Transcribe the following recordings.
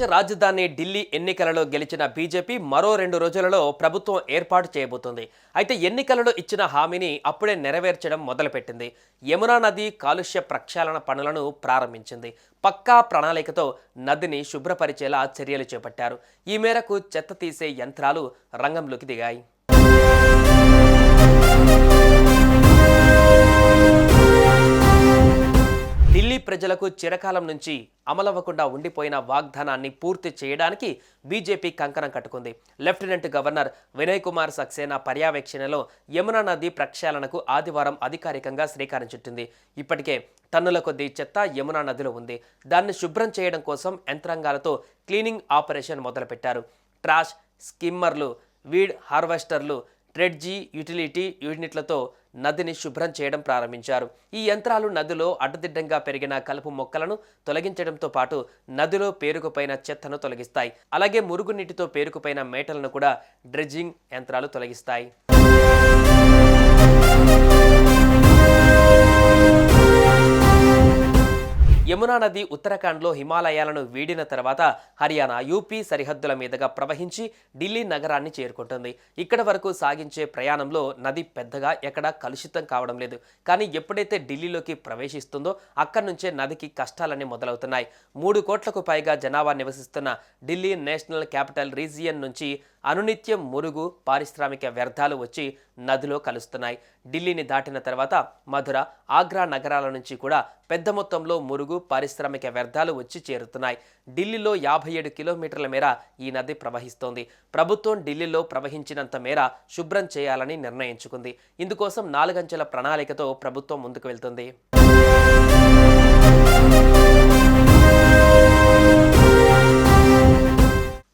దేశ రాజధాని ఢిల్లీ ఎన్నికలలో గెలిచిన బీజేపీ మరో రెండు రోజులలో ప్రభుత్వం ఏర్పాటు చేయబోతోంది. అయితే ఎన్నికలలో ఇచ్చిన హామీని అప్పుడే నెరవేర్చడం మొదలుపెట్టింది. యమునా నది కాలుష్య ప్రక్షాళన పనులను ప్రారంభించింది. పక్కా ప్రణాళికతో నదిని శుభ్రపరిచేలా చర్యలు చేపట్టారు. ఈ మేరకు చెత్త తీసే యంత్రాలు రంగంలోకి దిగాయి. ప్రజలకు చిరకాలం నుంచి అమలవ్వకుండా ఉండిపోయిన వాగ్దానాన్ని పూర్తి చేయడానికి బీజేపీ కంకణం కట్టుకుంది. లెఫ్టినెంట్ గవర్నర్ వినయ్ కుమార్ సక్సేనా పర్యవేక్షణలో యమునా నది ప్రక్షాళనకు ఆదివారం అధికారికంగా శ్రీకారం చుట్టింది. ఇప్పటికే టన్నుల కొద్దీ చెత్త యమునా నదిలో ఉంది. దాన్ని శుభ్రం చేయడం కోసం యంత్రాంగాలతో క్లీనింగ్ ఆపరేషన్ మొదలుపెట్టారు. ట్రాష్ స్కిమ్మర్లు వీడ్ హార్వెస్టర్లు ట్రెడ్జీ యూటిలిటీ యూనిట్లతో నదిని శుభ్రం చేయడం ప్రారంభించారు. ఈ యంత్రాలు నదిలో అడ్డదిడ్డంగా పెరిగిన కలుపు మొక్కలను తొలగించడంతో పాటు నదిలో పేరుకుపోయిన చెత్తను తొలగిస్తాయి. అలాగే మురుగునీటితో పేరుకుపోయిన మేటలను కూడా డ్రెడ్జింగ్ యంత్రాలు తొలగిస్తాయి. యమునా నది ఉత్తరాఖండ్లో హిమాలయాలను వీడిన తర్వాత హర్యానా యూపీ సరిహద్దుల మీదుగా ప్రవహించి ఢిల్లీ నగరాన్ని చేరుకుంటుంది. ఇక్కడ వరకు సాగించే ప్రయాణంలో నది పెద్దగా ఎక్కడా కలుషితం కావడం లేదు. కానీ ఎప్పుడైతే ఢిల్లీలోకి ప్రవేశిస్తుందో అక్కడి నుంచే నదికి కష్టాలన్నీ మొదలవుతున్నాయి. మూడు కోట్లకు పైగా జనాభా నివసిస్తున్న ఢిల్లీ నేషనల్ క్యాపిటల్ రీజియన్ నుంచి అనునిత్యం మురుగు పారిశ్రామిక వ్యర్థాలు వచ్చి నదిలో కలుస్తున్నాయి. ఢిల్లీని దాటిన తర్వాత మధుర ఆగ్రా నగరాల నుంచి కూడా పెద్ద మొత్తంలో మురుగు పారిశ్రామిక వ్యర్థాలు వచ్చి చేరుతున్నాయి. ఢిల్లీలో యాభై ఏడు కిలోమీటర్ల మేర ఈ నది ప్రవహిస్తోంది. ప్రభుత్వం ఢిల్లీలో ప్రవహించినంత మేర శుభ్రం చేయాలని నిర్ణయించుకుంది. ఇందుకోసం నాలుగంచెల ప్రణాళికతో ప్రభుత్వం ముందుకు వెళ్తుంది.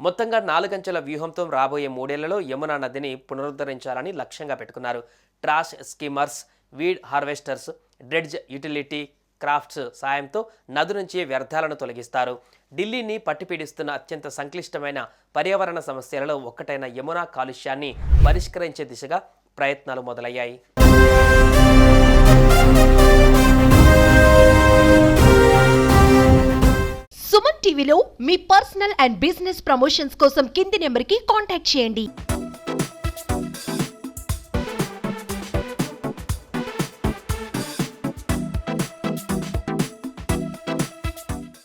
మొత్తంగా నాలుగంచెల వ్యూహంతో రాబోయే మూడేళ్ళలో యమునా నదిని పునరుద్ధరించాలని లక్ష్యంగా పెట్టుకున్నారు. Trash skimmers weed harvesters dredge utility crafts సాయంతో నది నుంచి వ్యర్థాలను తొలగిస్తారు. ఢిల్లీని పట్టిపీడిస్తున్న అత్యంత సంక్లిష్టమైన పర్యావరణ సమస్యలలో ఒక్కటైన యమునా కాలుష్యాన్ని పరిష్కరించే దిశగా ప్రయత్నాలు మొదలయ్యాయి. సుమన్ టీవీలో మీ పర్సనల్ అండ్ బిజినెస్ ప్రమోషన్స్ కోసం కింది నెంబర్కి కాంటాక్ట్ చేయండి.